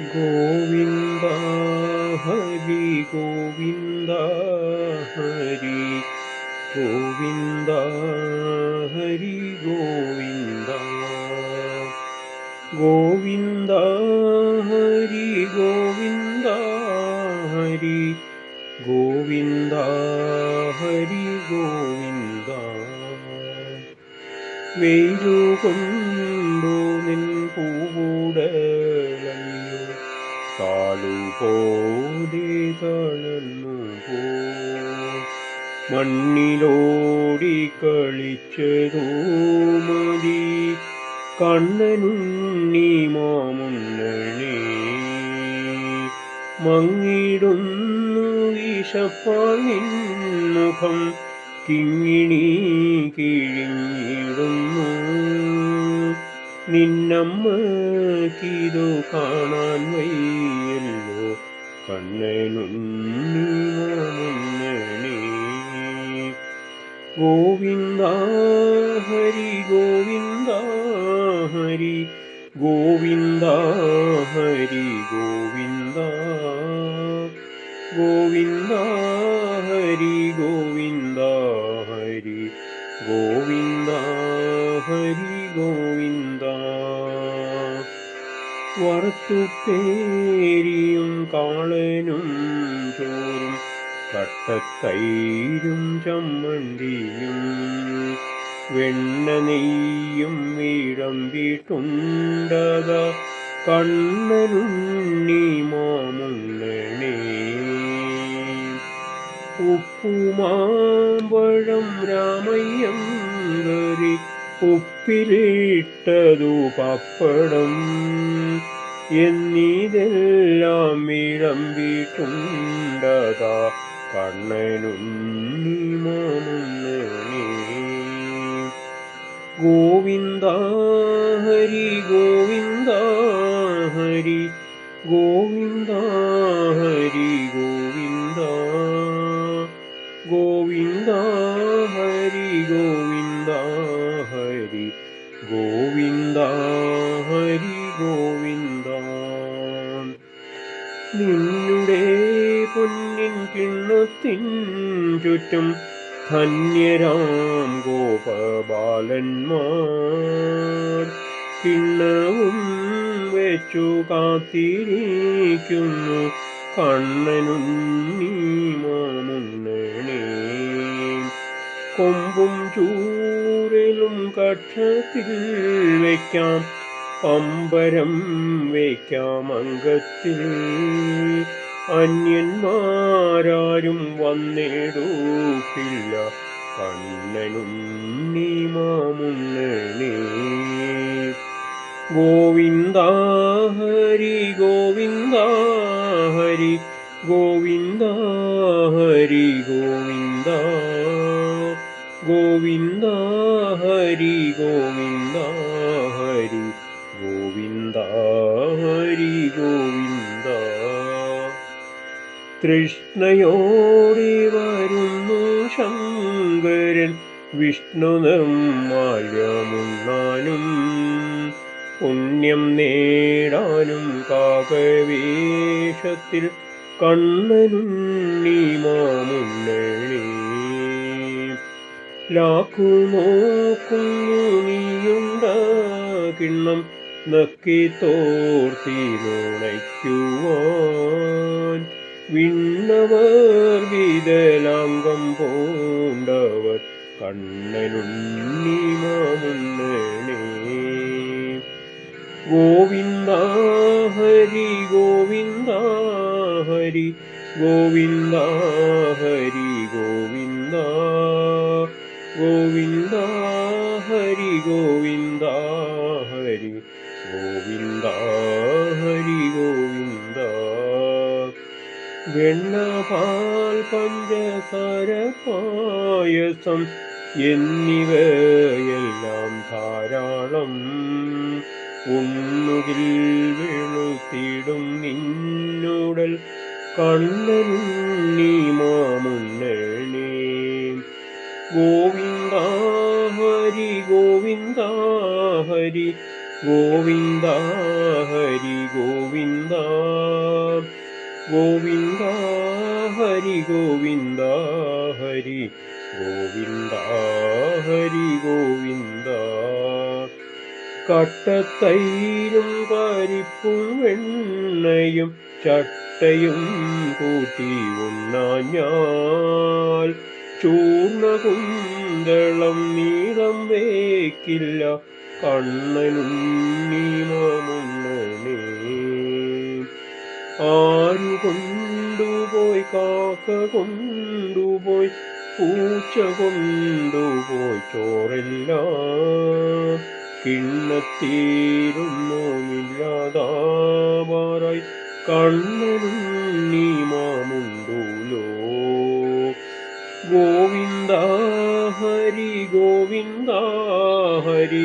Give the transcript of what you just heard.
ഗോവിന്ദ ഹരി ഗോവിന്ദ ഹരി. ഗോവിന്ദ ഹരി ഗോവിന്ദ. ഗോവിന്ദ ഹരി ഗോവിന്ദ ഹരി. ഗോവിന്ദ ഹരി ഗോവിന്ദ. വെയിലുകൊണ്ടു താളുപോലെ തളർന്നു പോ മണ്ണിലോടി കളിച്ചതോ മതി. കണ്ണനുണ്ണി മാമുണ്ണി മങ്ങിടുന്നു വിശപ്പാൽ മുഖം കിങ്ങിണി കിഴിഞ്ഞിടുന്നു. നിന്നമ്മക്കിതു കാണാൻ വയ്യല്ലോ. കണ്ണനുണ്ണി ഗോവിന്ദ ഹരി ഗോവിന്ദ ഹരി ഗോവിന്ദ ഹരി ഗോവിന്ദ ഗോവിന്ദ ഹരി ഗോവിന്ദ ഹരി ഗോവിന്ദ ഹരി ഗോവിന്ദ. വറുത്തുപേരിയും കാളനും ചോറും കട്ടത്തൈരും ചമ്മന്തിയും വെണ്ണ നെയ്യും വീഴമ്പിട്ടുണ്ടത കണ്ണനുണ്ണി മാമുണ്ണണേ ഉപ്പുമാമ്പഴം രാമയ്യം കറി ഉപ്പിലിട്ടതു പപ്പടം എന്നിതെല്ലാം വിളമ്പിട്ടുണ്ടതാ കണ്ണനും ഗോവിന്ദ ഹരി ഗോവിന്ദ ഹരി ഗോവിന്ദ നിന്നുടെ പൊന്നിൻ കിണ്ണത്തിൻ ചുറ്റും ധന്യരാം ഗോപബാലന്മാർ. കിണ്ണവും വെച്ചു കാത്തിരിക്കുന്നു കണ്ണനുണ്ണി മാമുണ്ണണേ കൊമ്പും ചൂരലും കക്ഷത്തിൽ വയ്ക്കാം പമ്പരം വയ്ക്കാമംഗത്തിൽ അന്യന്മാരാരും വന്നിടൂക്കില്ല നീ മാമുണ്ണണേ ഗോവിന്ദ ഹരി ഗോവിന്ദ ഹരി ഗോവിന്ദ. ഹരി ഗോവിന്ദ ഗോവിന്ദ ഹരി ഗോവിന്ദ. ഹരി ഗോവിന്ദ തൃഷ്ണയോടെ വരുന്നു ശങ്കരൻ. വിഷ്ണു നിർമാല്യമുണ്ണാനും പുണ്യം നേടാനും കാകവേഷത്തിൽ കണ്ണനുണ്ണി മാമുണ്ണണേ. ലാക്കു നോക്കുന്നു നീയുണ്ട കിണ്ണം നക്കി തോർത്തി നുണയ്ക്കുവാൻ. വിണ്ണവർ വിതലാംഗം പൂണ്ടവർ കണ്ണനുണ്ണി മാമുണ്ണണേ. ഗോവിന്ദ ഹരി ഗോവിന്ദ ഹരി ഗോവിന്ദ. ഹരി ഗോവിന്ദ ഗോവിന്ദ ഹരി ഗോവിന്ദ. ഗോവിന്ദ ഹരി ഗോവിന്ദ. വെണ്ണ പാൽ പഞ്ചസാര പായസം എന്നിവയെല്ലാം ധാരാളം. ഉണ്ണുകിൽ വെളുത്തിടും നിന്നുടൽ കണ്ണനുണ്ണി മാമുണ്ണേ ഗോവിന്ദ ഹരി ഗോവിന്ദ ഹരി ഗോവിന്ദ ഹരി ഗോവിന്ദ. ഗോവിന്ദ ഹരി ഗോവിന്ദ ഹരി ഗോവിന്ദ ഹരി ഗോവിന്ദ. കട്ടത്തൈരും പരിപ്പും വെണ്ണയും ചട്ടയും കൂട്ടി ഉണ്ണാഞ്ഞാൽ ചൂർണകുന്തളം നീളം വേക്കില്ല. കണ്ണനുണ്ണീമുണ്ണണേ ആരു കൊണ്ടുപോയി കാക്ക കൊണ്ടുപോയി പൂച്ച കൊണ്ടുപോയി ചോറില്ല കിണ്ണത്തീരുന്നുമില്ലാതാവാറായി കണ്ണനുണ്ണി മാമുണ്ടൂലോ? ഗോവിന്ദ ഹരി ഗോവിന്ദ ഹരി